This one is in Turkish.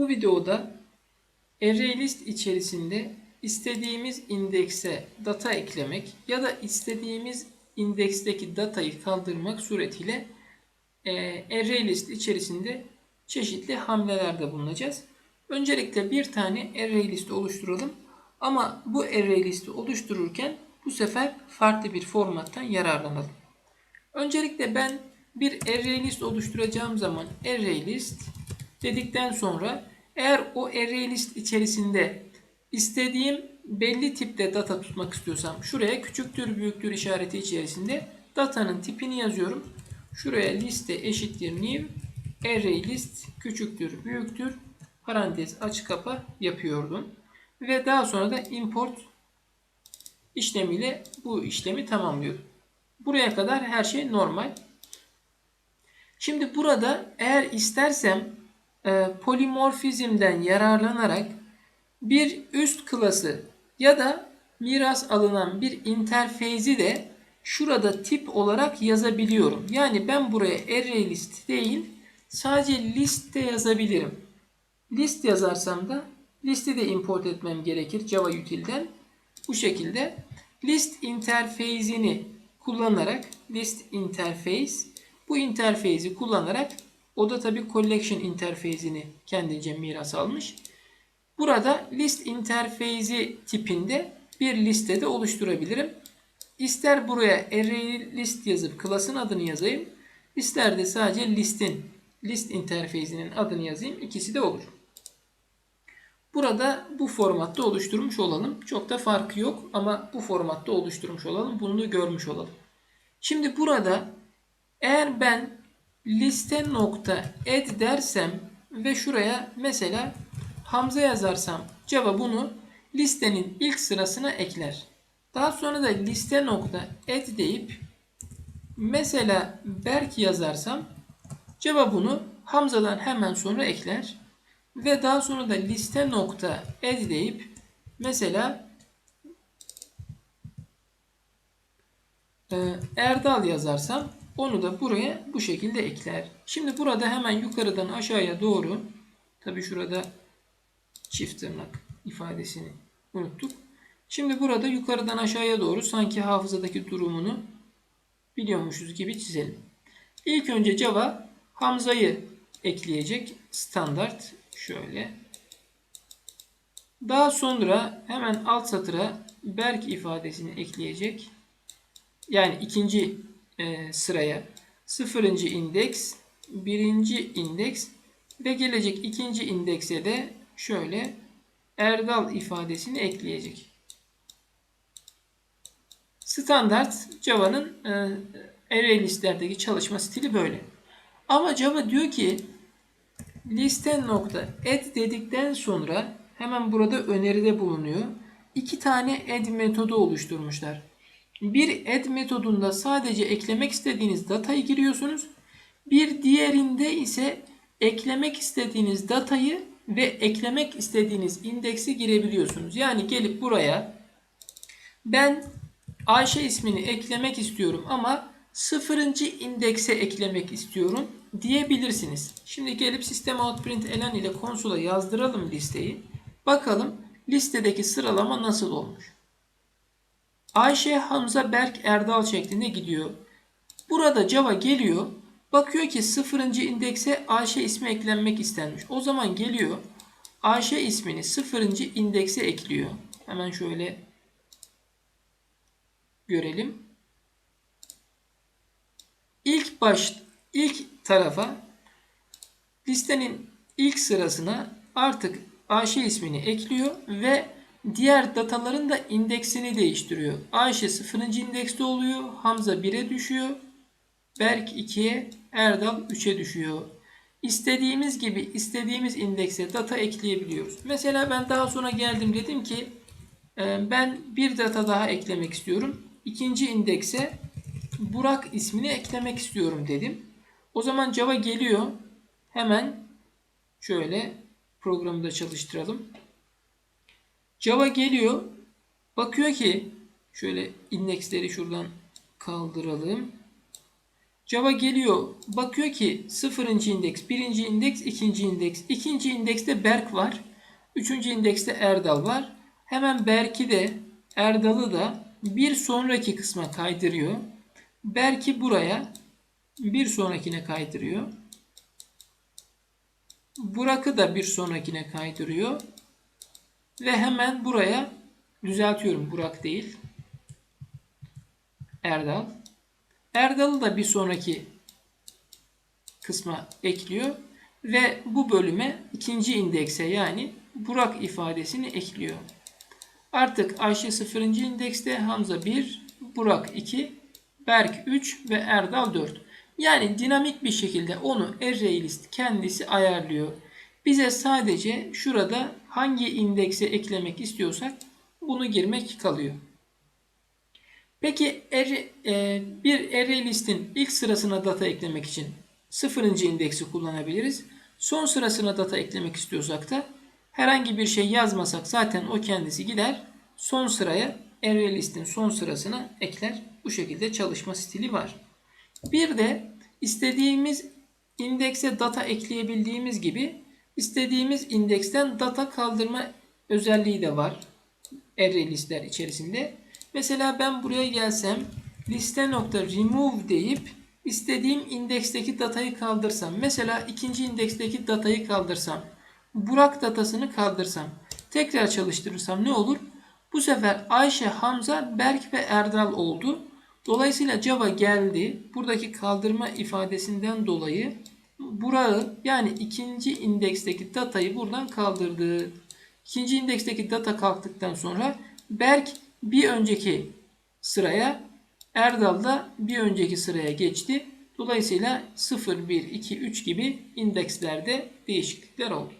Bu videoda ArrayList içerisinde istediğimiz indekse data eklemek ya da istediğimiz indeksteki datayı kaldırmak suretiyle e, ArrayList içerisinde çeşitli hamlelerde bulunacağız. Öncelikle bir tane ArrayList oluşturalım. Ama bu ArrayList'i oluştururken bu sefer farklı bir formattan yararlanalım. Öncelikle ben bir ArrayList oluşturacağım zaman ArrayList dedikten sonra eğer o ArrayList içerisinde istediğim belli tipte data tutmak istiyorsam şuraya küçüktür büyüktür işareti içerisinde datanın tipini yazıyorum. Şuraya liste eşittir new ArrayList küçüktür büyüktür parantez açık kapa yapıyordum. Ve daha sonra da import işlemiyle bu işlemi tamamlıyorum. Buraya kadar her şey normal. Şimdi burada eğer istersem e, polimorfizmden yararlanarak bir üst klası ya da miras alınan bir interfeyzi de şurada tip olarak yazabiliyorum. Yani ben buraya array list değil sadece liste yazabilirim. List yazarsam da listi de import etmem gerekir Java util'den. Bu şekilde list interface'ini kullanarak list interface bu interface'i kullanarak o da tabi collection interface'ini kendince miras almış. Burada list interface'i tipinde bir listede oluşturabilirim. İster buraya array list yazıp klasın adını yazayım. İster de sadece listin list interface'inin adını yazayım. İkisi de olur. Burada bu formatta oluşturmuş olalım. Çok da farkı yok ama bu formatta oluşturmuş olalım. Bunu da görmüş olalım. Şimdi burada eğer ben liste nokta dersem ve şuraya mesela Hamza yazarsam Java bunu listenin ilk sırasına ekler. Daha sonra da liste nokta deyip mesela Berk yazarsam Java bunu Hamza'dan hemen sonra ekler. Ve daha sonra da liste nokta deyip mesela e, Erdal yazarsam onu da buraya bu şekilde ekler. Şimdi burada hemen yukarıdan aşağıya doğru tabi şurada çift tırnak ifadesini unuttuk. Şimdi burada yukarıdan aşağıya doğru sanki hafızadaki durumunu biliyormuşuz gibi çizelim. İlk önce Java Hamza'yı ekleyecek standart şöyle. Daha sonra hemen alt satıra Berk ifadesini ekleyecek. Yani ikinci e, sıraya sıfırıncı indeks, birinci indeks ve gelecek ikinci indekse de şöyle Erdal ifadesini ekleyecek. Standart Java'nın e, array listelerdeki çalışma stili böyle. Ama Java diyor ki liste nokta add dedikten sonra hemen burada öneride bulunuyor. İki tane add metodu oluşturmuşlar. Bir add metodunda sadece eklemek istediğiniz datayı giriyorsunuz. Bir diğerinde ise eklemek istediğiniz datayı ve eklemek istediğiniz indeksi girebiliyorsunuz. Yani gelip buraya ben Ayşe ismini eklemek istiyorum ama sıfırıncı indekse eklemek istiyorum diyebilirsiniz. Şimdi gelip sistem outprint elen ile konsola yazdıralım listeyi. Bakalım listedeki sıralama nasıl olmuş. Ayşe, Hamza, Berk, Erdal şeklinde gidiyor. Burada Java geliyor. Bakıyor ki sıfırıncı indekse Ayşe ismi eklenmek istenmiş. O zaman geliyor. Ayşe ismini sıfırıncı indekse ekliyor. Hemen şöyle görelim. İlk baş ilk tarafa listenin ilk sırasına artık Ayşe ismini ekliyor ve diğer dataların da indeksini değiştiriyor. Ayşe 0. indekste oluyor. Hamza 1'e düşüyor. Berk 2'ye, Erdal 3'e düşüyor. İstediğimiz gibi istediğimiz indekse data ekleyebiliyoruz. Mesela ben daha sonra geldim dedim ki e, ben bir data daha eklemek istiyorum. İkinci indekse Burak ismini eklemek istiyorum dedim. O zaman Java geliyor. Hemen şöyle programı da çalıştıralım. Java geliyor. Bakıyor ki şöyle indeksleri şuradan kaldıralım. Java geliyor bakıyor ki 0. indeks, 1. indeks, 2. indeks. 2. indekste Berk var. 3. indekste Erdal var. Hemen Berk'i de Erdal'ı da bir sonraki kısma kaydırıyor. Berk'i buraya bir sonrakine kaydırıyor. Burak'ı da bir sonrakine kaydırıyor. Ve hemen buraya düzeltiyorum Burak değil. Erdal. Erdal'ı da bir sonraki kısma ekliyor ve bu bölüme ikinci indekse yani Burak ifadesini ekliyor. Artık Ayşe 0. indekste Hamza 1, Burak 2, Berk 3 ve Erdal 4. Yani dinamik bir şekilde onu array list kendisi ayarlıyor. Bize sadece şurada hangi indekse eklemek istiyorsak bunu girmek kalıyor. Peki e, bir array listin ilk sırasına data eklemek için 0. indeksi kullanabiliriz. Son sırasına data eklemek istiyorsak da herhangi bir şey yazmasak zaten o kendisi gider. Son sıraya array listin son sırasına ekler. Bu şekilde çalışma stili var. Bir de istediğimiz indekse data ekleyebildiğimiz gibi istediğimiz indeksten data kaldırma özelliği de var. Array listler içerisinde. Mesela ben buraya gelsem liste nokta remove deyip istediğim indeksteki datayı kaldırsam. Mesela ikinci indeksteki datayı kaldırsam. Burak datasını kaldırsam. Tekrar çalıştırırsam ne olur? Bu sefer Ayşe, Hamza, Berk ve Erdal oldu. Dolayısıyla Java geldi. Buradaki kaldırma ifadesinden dolayı Burak'ı yani ikinci indeksteki datayı buradan kaldırdı. İkinci indeksteki data kalktıktan sonra Berk bir önceki sıraya Erdal da bir önceki sıraya geçti. Dolayısıyla 0, 1, 2, 3 gibi indekslerde değişiklikler oldu.